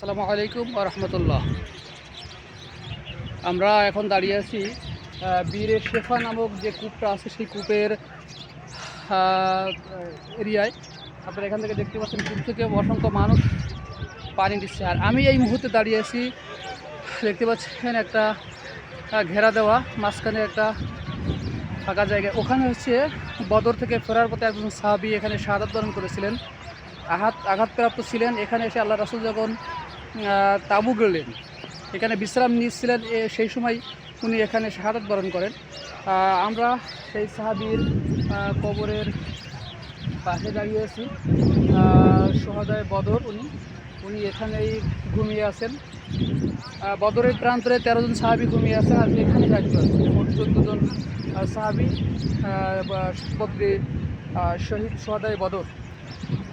আসসালামু আলাইকুম রহমতুল্লাহ। আমরা এখন দাঁড়িয়ে আছি বীরের শেফা নামক যে কূপটা আছে, সেই কূপের এরিয়ায়। আপনারা এখান থেকে দেখতে পাচ্ছেন, কূপ থেকে অসংখ্য মানুষ পানি দিচ্ছে। আর আমি এই মুহূর্তে দাঁড়িয়ে আছি, দেখতে পাচ্ছেন একটা ঘেরা দেওয়া, মাঝখানে একটা ফাঁকা জায়গা। ওখানে হচ্ছে বদর থেকে ফেরার পথে একজন সাহাবি এখানে শাহাদাত বরণ করেছিলেন। আঘাত আঘাতপ্রাপ্ত ছিলেন। এখানে এসে আল্লাহ রাসুল যখন তাঁবু গেলেন এখানে বিশ্রাম নিচ্ছিলেন সেই সময় উনি এখানে শাহাদাত বরণ করেন। আমরা সেই সাহাবির কবরের পাশে দাঁড়িয়ে আছি। আহ, বদর উনি উনি এখানেই ঘুমিয়ে আছেন। বদরের প্রান্তরে তেরো জন সাহাবি ঘুমিয়ে আছেন আর এখানে দাঁড়িয়ে আছেন। মোট চোদ্দ জন সাহাবি বদরে শহীদ সোহাদায় বদর।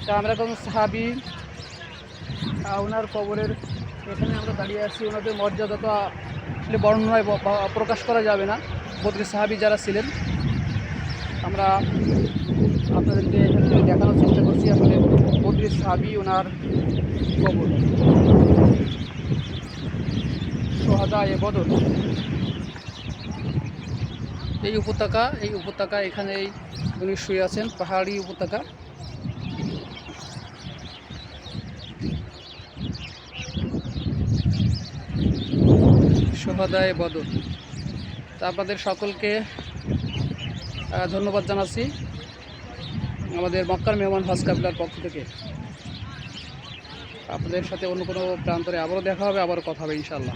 তা আমরা কোন সাহাবি ওনার কবরের এখানে আমরা দাঁড়িয়ে আছি। ওনাদের মর্যাদা তো আসলে বর্ণনায় প্রকাশ করা যাবে না। বদরি সাহাবি যারা ছিলেন, আমরা আপনাদেরকে এখান থেকে দেখানোর চেষ্টা করছি আসলে বদরি সাহাবি ওনার কবর। সোহাদা এ বদর। এই উপত্যকা এই উপত্যকা এখানেই উনি শুয়ে আছেন, পাহাড়ি উপত্যকা। সোহাদায় বদল তো আপনাদের সকলকে ধন্যবাদ জানাচ্ছি আমাদের মক্কার মেহমান হজ কাবিলার পক্ষ থেকে। আপনাদের সাথে অন্য কোনো প্রান্তরে আবারও দেখা হবে, আবারও কথা হবে ইনশাল্লাহ